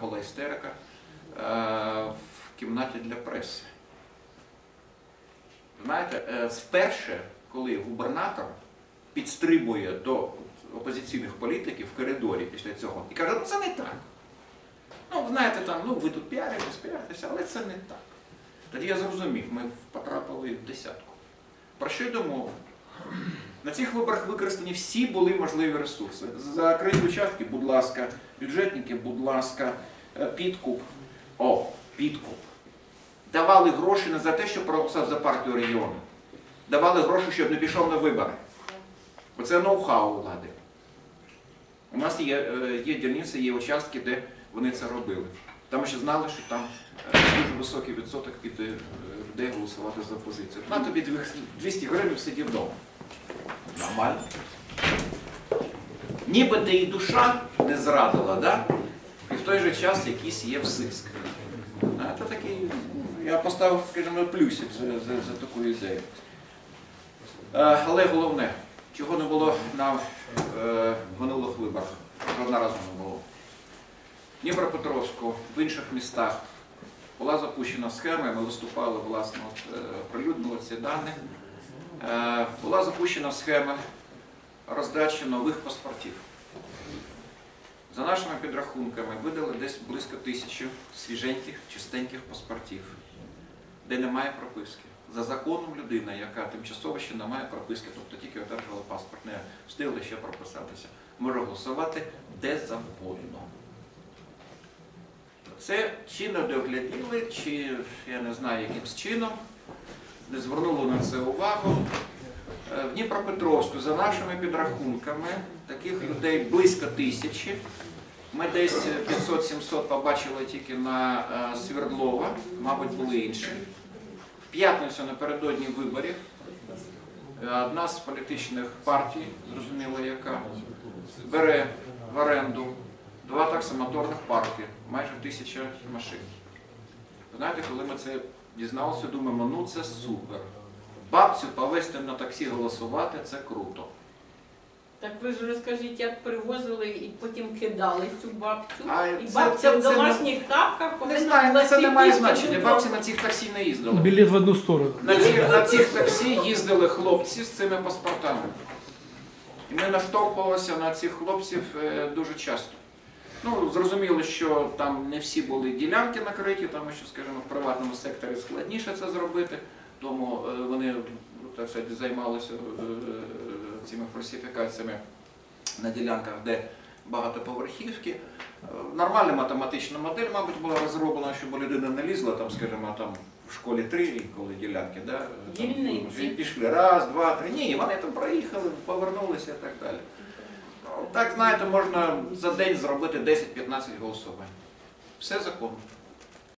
була істерика е, в кімнаті для преси. Знаєте, е, вперше, коли губернатор підстрибує до опозиційних політиків в коридорі після цього і каже, ну це не так. Ну, знаєте, там, ну ви тут піаритесь, піаритеся, але це не так. Тоді я зрозумів, ми потрапили в десятку. Про що мова? На цих виборах використані всі були можливі ресурси. Закриті участки, будь ласка, бюджетники, будь ласка, е, підкуп. О, підкуп. Давали гроші не за те, щоб проголосував за партію регіону. Давали гроші, щоб не пішов на вибори. Оце ноу-хау влади. У нас є, е, є дільниці, є участки, де вони це робили. Там ще знали, що там е, дуже високий відсоток піде е, людей голосувати за опозицію. На тобі 200 гривень сидів вдома. Нормально. Ніби ти і душа не зрадила, да? і в той же час якийсь є всиск. Це такий, я поставив, скажімо, плюсик за, за, за таку ідею. Е, Але головне, чого не було на е, минулих виборах, жодного разу не було. В Дніпропетровську, в інших містах була запущена схема, ми виступали, власне, от, е, ці дані. Е, Була запущена схема роздачі нових паспортів. За нашими підрахунками видали десь близько тисячі свіженьких, чистеньких паспортів, де немає прописки. За законом людина, яка тимчасово ще не має прописки, тобто тільки одержала паспорт, не встигла ще прописатися, може голосувати де завгодно. Це чи не догляділи, чи я не знаю якимсь чином, не звернули це увагу. Е, В Дніпропетровську, за нашими підрахунками, таких людей близько тисячі. Ми десь 500-700 побачили тільки на е, Свердлова, мабуть, були інші. В п'ятницю напередодні виборів е, одна з політичних партій, зрозуміло яка, бере в оренду два таксомоторних парки, майже тисяча машин. Знаєте, коли ми це дізналися, думаємо, ну це супер. Бабцю повезти на таксі голосувати це круто. Так ви ж розкажіть, як привозили і потім кидали цю бабцю. А і це- бабця це- в це домашніх тапках Не повинна знаю, була це не має сидіти значення. вдома. Бабці на цих таксі не їздили. Білет в одну сторону. На цих, на цих таксі їздили хлопці з цими паспортами. І ми наштовхувалися на цих хлопців е, дуже часто. Ну, зрозуміло, що там не всі були ділянки накриті, тому що, скажімо, в приватному секторі складніше це зробити, тому е, вони так сказати, займалися е, цими фальсифікаціями на ділянках, де багатоповерхівки. Е, Нормальна математична модель, мабуть, була розроблена, щоб людина не лізла, там, скажімо, там в школі три коли ділянки, да? там, пішли раз, два, три. Ні, вони там проїхали, повернулися і так далі. Ну, Так, знаєте, можна за день зробити 10-15 голосувань. Все законно.